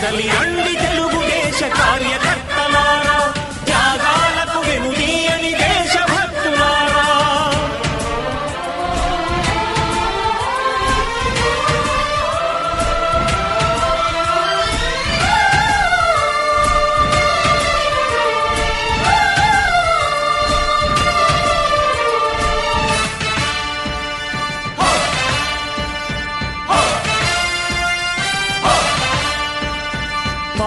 కదలి రండి తెలుగుదేశ కార్య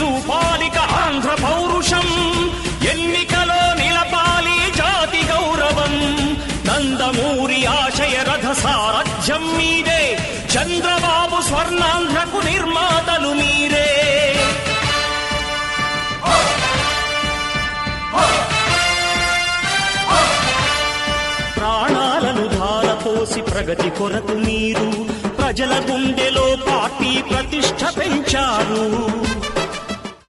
చూపాలిక ఆంధ్ర పౌరుషం. ఎన్నికలో నిలపాలి జాతి గౌరవం. నందమూరి ఆశయ రథ సారథ్యం మీదే. చంద్రబాబు స్వర్ణాంధ్రకు నిర్మాతలు మీరే. ప్రాణాలను ధారపోసి ప్రగతి కొరకు మీరు. ప్రజల గుండెలో పార్టీ ప్రతిష్ట పెంచారు.